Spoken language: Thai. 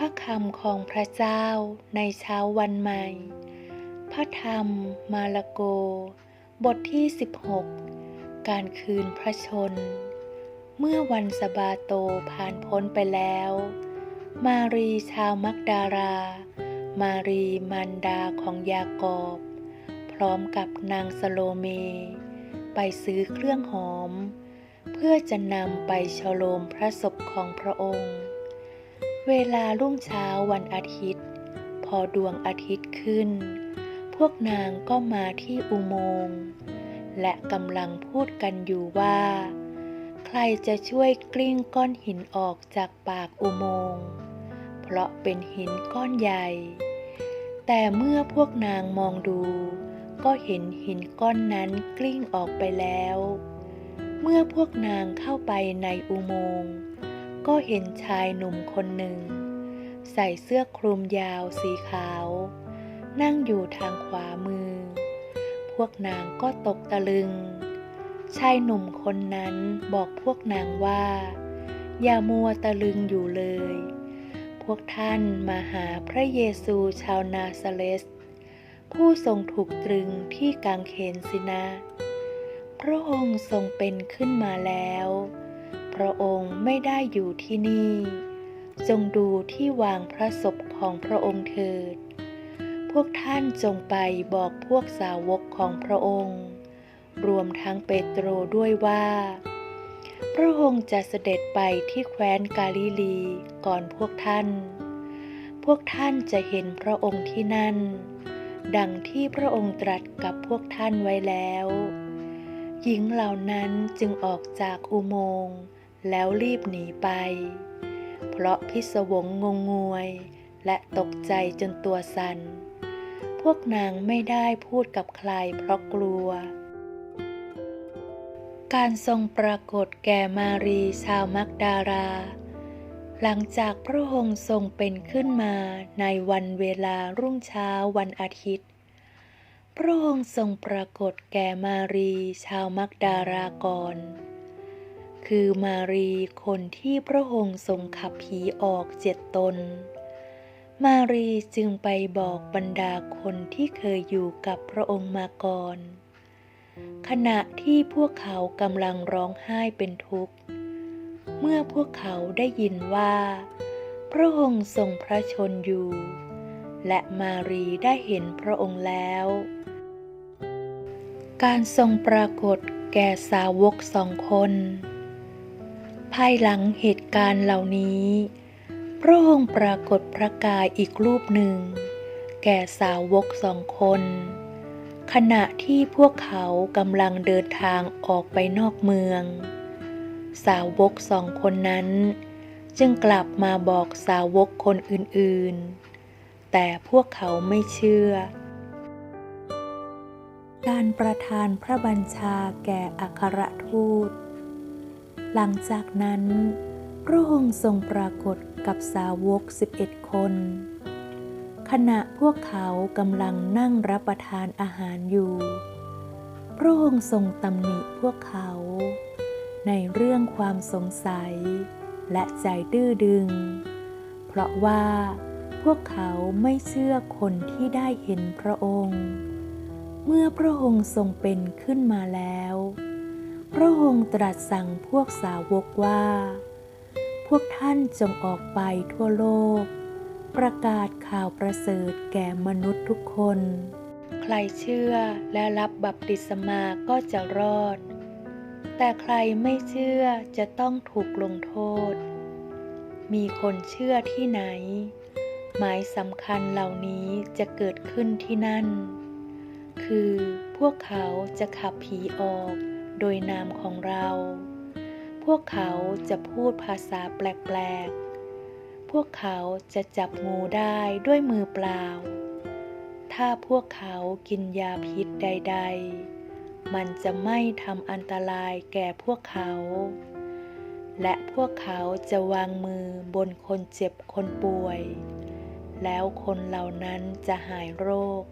พระคำของพระเจ้าในเช้าวันใหม่ พระธรรมมาระโก บทที่ 16 การคืนพระชน เมื่อวันสบาโตผ่านพ้นไปแล้ว มารีชาวมักดารา มารีมันดาของยากอบ พร้อมกับนางสโลเม ไปซื้อเครื่องหอม เพื่อจะนำไปฉโลมพระศพของพระองค์ เวลารุ่งเช้าวันอาทิตย์ พอดวงอาทิตย์ขึ้น พวกนางก็มาที่อุโมงค์และกำลังพูดกันอยู่ว่า ใครจะช่วยกลิ้งก้อนหินออกจากปากอุโมงค์เพราะเป็นหินก้อนใหญ่ แต่เมื่อพวกนางมองดู ก็เห็นหินก้อนนั้นกลิ้งออกไปแล้ว เมื่อพวกนางเข้าไปในอุโมงค์ ก็เห็นชายหนุ่มคนหนึ่ง ใส่เสื้อคลุมยาวสีขาว นั่งอยู่ทางขวามือ พวกนางก็ตกตะลึง ชายหนุ่มคนนั้นบอกพวกนางว่า อย่ามัวตะลึงอยู่เลย พวกท่านมาหาพระเยซูชาวนาซาเรสผู้ทรงถูกตรึงที่กางเขนสินะ พระองค์ทรงเป็นขึ้นมาแล้ว พระองค์ไม่ได้อยู่ที่นี่ จงดูที่วางพระศพของพระองค์เถิด พวกท่านจงไปบอกพวกสาวกของพระองค์ รวมทั้งเปโตรด้วยว่า พระองค์จะเสด็จไปที่แคว้นกาลิลีก่อนพวกท่าน พวกท่านจะเห็นพระองค์ที่นั่น ดังที่พระองค์ตรัสกับพวกท่านไว้แล้วหญิงเหล่านั้นจึงออกจากอุโมงค์ แล้วรีบหนีไป เพราะพิศวงงงงวย และตกใจจนตัวสัน่น พวกนางไม่ได้พูดกับใครเพราะกลัว การทรงปรากฏแก่มารีชาวมักดารา หลังจากพระองค์ทรงเป็นขึ้นมาในวันเวลารุ่งเช้าวันอาทิตย์พระองค์ทรงปรากฏแก่มารีชาวมักดารากร คือมารีคนที่พระองค์ทรงขับผีออกเจ็ดตน มารีจึงไปบอกบรรดาคนที่เคยอยู่กับพระองค์มาก่อน ขณะที่พวกเขากำลังร้องไห้เป็นทุกข์ เมื่อพวกเขาได้ยินว่า พระองค์ทรงพระชนอยู่ และมารีได้เห็นพระองค์แล้ว การทรงปรากฏแก่สาวกสองคน ภายหลังเหตุการณ์เหล่านี้ พระองค์ปรากฏพระกายอีกรูปหนึ่ง แก่สาวกสองคน ขณะที่พวกเขากำลังเดินทางออกไปนอกเมือง สาวกสองคนนั้น จึงกลับมาบอกสาวกคนอื่นๆ แต่พวกเขาไม่เชื่อการประทานพระบัญชาแก่อัครทูต หลังจากนั้น พระองค์ทรงปรากฏกับสาวกสิบเอ็ดคน ขณะพวกเขากำลังนั่งรับประทานอาหารอยู่ พระองค์ทรงตำหนิพวกเขา ในเรื่องความสงสัย และใจดื้อดึง เพราะว่าพวกเขาไม่เชื่อคนที่ได้เห็นพระองค์ เมื่อพระองค์ทรงเป็นขึ้นมาแล้ว พระองค์ตรัสสั่งพวกสาวกว่า พวกท่านจงออกไปทั่วโลก ประกาศข่าวประเสริฐแก่มนุษย์ทุกคน ใครเชื่อและรับบัพติศมาก็จะรอด แต่ใครไม่เชื่อจะต้องถูกลงโทษ มีคนเชื่อที่ไหน หมายสำคัญเหล่านี้จะเกิดขึ้นที่นั่น คือพวกเขาจะขับผีออก โดยนามของเรา พวกเขาจะพูดภาษาแปลกๆ พวกเขาจะจับงูได้ด้วยมือเปล่า ถ้าพวกเขากินยาพิษใด ๆ มันจะไม่ทำอันตรายแก่พวกเขา และพวกเขาจะวางมือบนคนเจ็บคนป่วย แล้วคนเหล่านั้นจะหายโรค